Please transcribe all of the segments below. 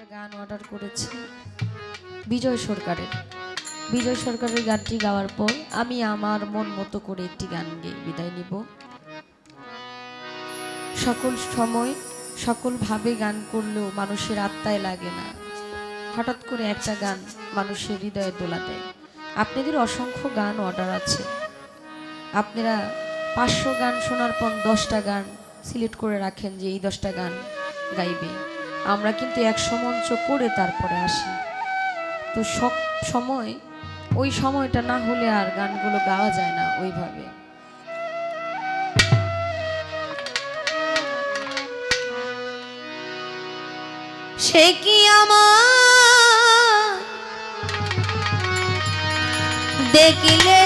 একটা গান অর্ডার করেছি। বিজয় সরকারের। বিজয় সরকারের গানটি গাওয়ার পর আমি আমার মন মতো করে একটি গান গেয়ে বিদায় নিব। সকল সময় সকলভাবে গান করলেও মানুষের আত্মায় লাগে না। হঠাৎ করে একটা গান মানুষের হৃদয়ে দোলা দেয়। আপনাদের অসংখ্য গান অর্ডার আছে। আপনারা পাঁচশো গান শোনার পর দশটা গান সিলেক্ট করে রাখেন যে এই দশটা গান গাইবে। আমরা কিন্তু একশো মঞ্চ করে তারপরে আসি। তো সব সময়, ওই সময়টা না হলে আর গানগুলো গাওয়া যায় না ওইভাবে। সে কি আমার দেখিলে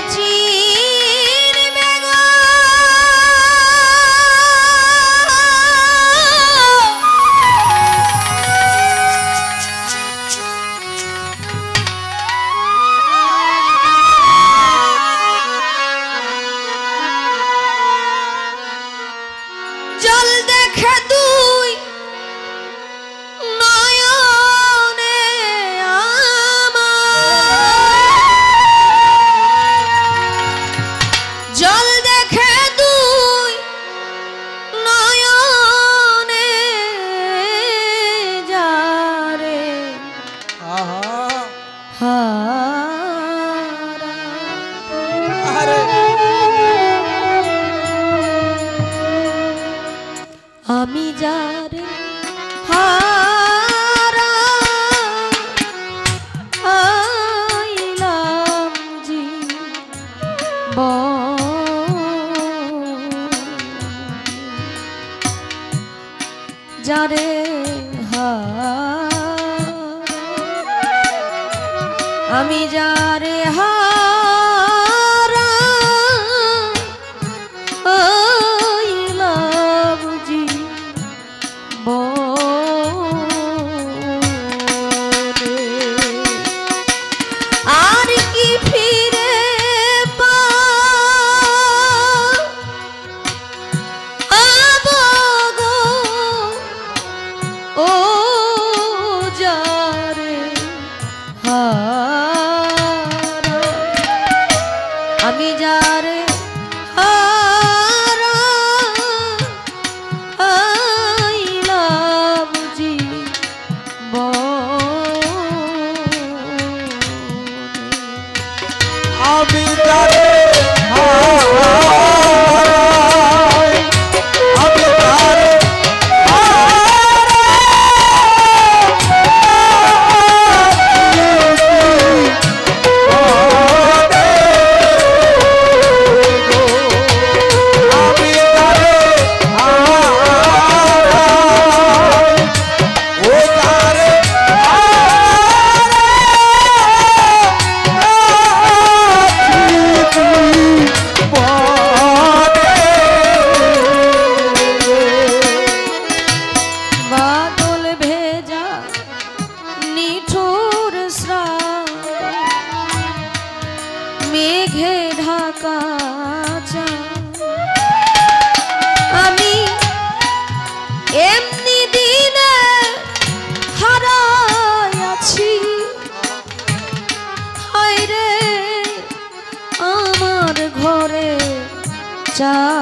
자.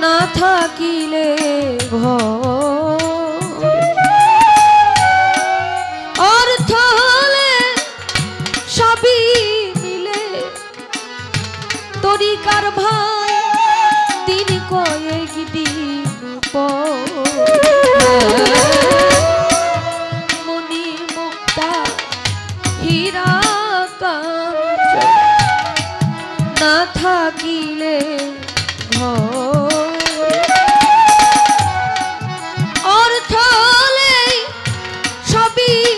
नाथा किले भव see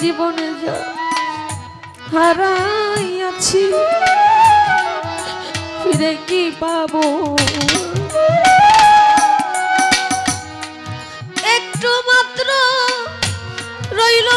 জীবনে হারাই আছি ফিরে কি পাবো? একটু মাত্র রইল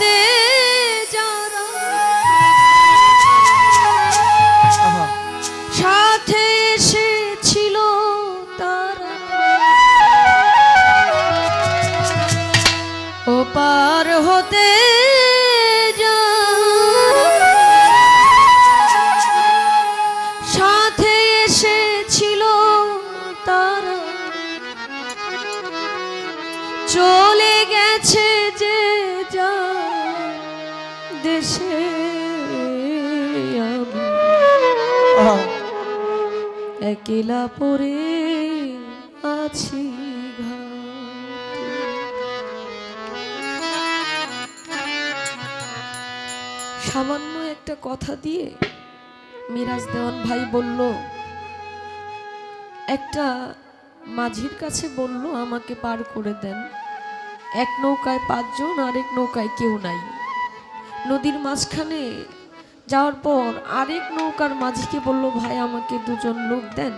পার একলা পরে আছি সামান্য একটা কথা দিয়ে মিরাজ দেওয়ান ভাই বলল, একটা মাঝির কাছে বলল, আমাকে পার করে দেন। এক নৌকায় পাঁচজন, আরেক নৌকায় কেউ নাই। নদীর মাঝখানে যাওয়ার পর আরেক নৌকার মাঝিকে বলল ভাই আমাকে দুজন লোক দেন।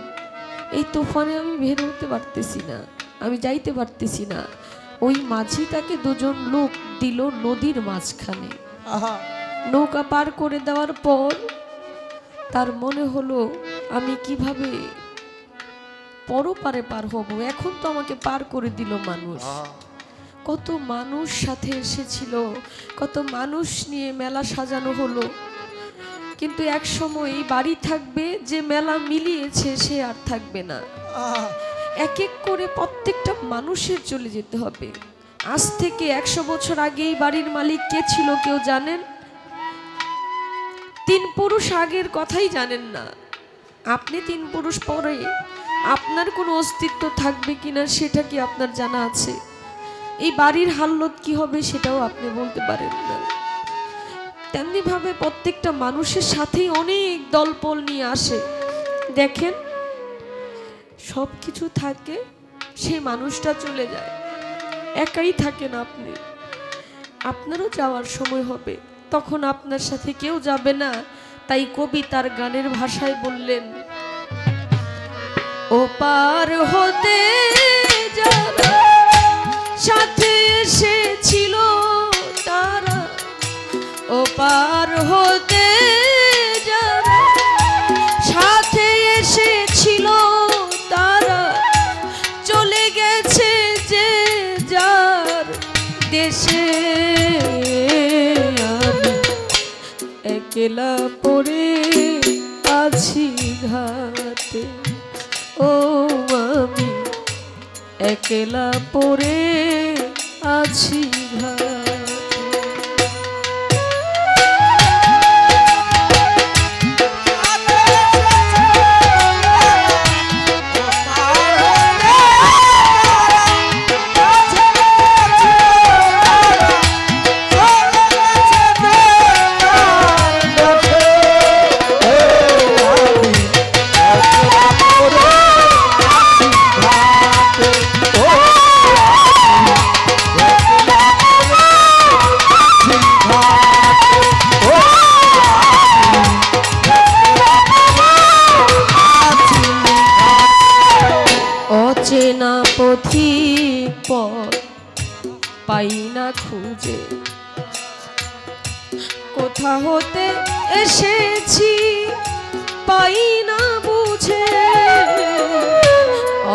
এই তুফানে আমি বের হতে পারতেছি না আমি যাইতে পারতেছি না। ওই মাঝি তাকে দুজন লোক দিল নদীর মাঝখানে। নৌকা পার করে দেওয়ার পর তার মনে হলো আমি কীভাবে পরপারে পার হব? এখন তো আমাকে পার করে দিল মানুষ। কত মানুষ সাথে এসেছিল কত মানুষ নিয়ে মেলা সাজানো হলো। কিন্তু এক সময় বাড়ি থাকবে যে মেলা মিলিয়েছে সে আর থাকবে না। এক এক করে প্রত্যেকটা মানুষের চলে যেতে হবে। আজ থেকে একশো বছর আগেই বাড়ির মালিক কে ছিল কেউ জানেন? তিন পুরুষ আগের কথাই জানেন না। আপনি তিন পুরুষ পরে আপনার কোনো অস্তিত্ব থাকবে কিনা সেটা কি আপনার জানা আছে? এই বাড়ির হাল্লত কি হবে সেটাও আপনি বলতে পারেন না। তেমনি ভাবে প্রত্যেকটা মানুষের সাথেই অনেক দলপল নিয়ে আসে। দেখেন সব কিছু থাকে, সেই মানুষটা চলে যায়। একাই থাকেন আপনি। আপনারও যাওয়ার সময় হবে। তখন আপনার সাথে কেউ যাবে না। তাই কবি তার গানের ভাষায় বললেন, ও পার হতে যারা সাথে এসেছিল তারা ও পার হতে যারা সাথে এসেছিল তারা চলে গেছে যে যার দেশে। একলা পড়ে আছি ঘাটে। ও আমি একলা পড়ে আছি ঘাটে।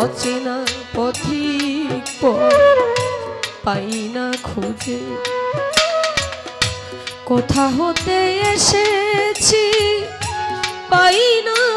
অচেনা পথিক পাই না খুঁজে। কোথা হতে এসেছি পাই না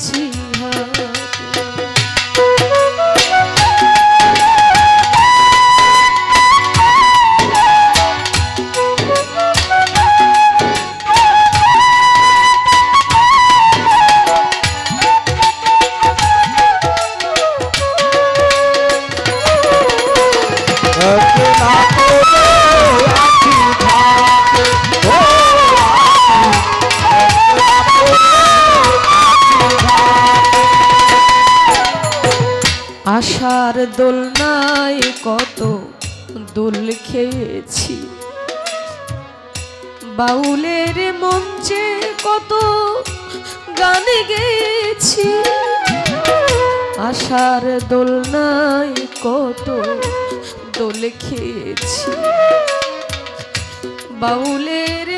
আছি বাউলের মঞ্চে কত গানে গেছি আশার দোলনায় কত দোল খেয়েছি। বাউলের